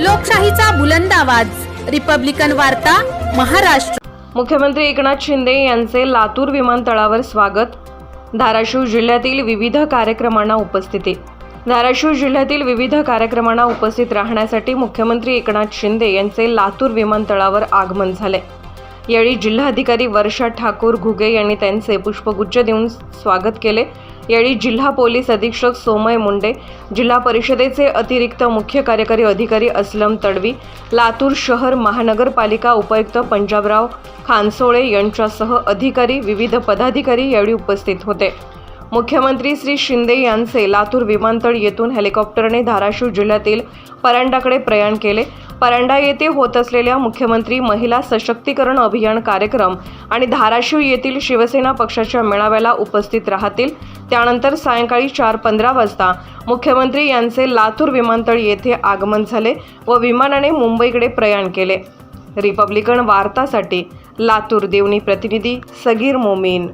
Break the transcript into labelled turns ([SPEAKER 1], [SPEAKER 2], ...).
[SPEAKER 1] लोकशाहीचा बुलंद आवाज. रिपब्लिकन वार्ता महाराष्ट्र.
[SPEAKER 2] मुख्यमंत्री एकनाथ शिंदे यांचे लातूर विमानतळावर स्वागत. धाराशिव जिल्ह्यातील विविध कार्यक्रमांना उपस्थिती. धाराशिव जिल्ह्यातील विविध कार्यक्रमांना उपस्थित राहण्यासाठी मुख्यमंत्री एकनाथ शिंदे यांचे लातूर विमानतळावर आगमन झाले. यावेळी जिल्हाधिकारी वर्षा ठाकूर घुगे यांनी त्यांचे पुष्पगुच्छ देऊन स्वागत केले. यावेळी जिल्हा पोलीस अधीक्षक सोमय मुंडे जिल्हा परिषदेचे अतिरिक्त मुख्य कार्यकारी अधिकारी असलम तडवी लातूर शहर महानगरपालिका उपायुक्त पंजाबराव खानसोळे यांच्यासह अधिकारी विविध पदाधिकारी यावेळी उपस्थित होते. मुख्यमंत्री श्री शिंदे यांचे लातूर विमानतळ येथून हेलिकॉप्टरने धाराशिव जिल्ह्यातील परांडाकडे प्रयाण केले. परांडा येथे होत असलेल्या मुख्यमंत्री महिला सशक्तीकरण अभियान कार्यक्रम आणि धाराशिव येथील शिवसेना पक्षाच्या मेळाव्याला उपस्थित राहतील. त्यानंतर सायंकाळी चार पंधरा वाजता मुख्यमंत्री यांचे लातूर विमानतळ येथे आगमन झाले व विमानाने मुंबईकडे प्रयाण केले. रिपब्लिकन वार्तासाठी लातूर देवणी प्रतिनिधी सगीर मोमीन.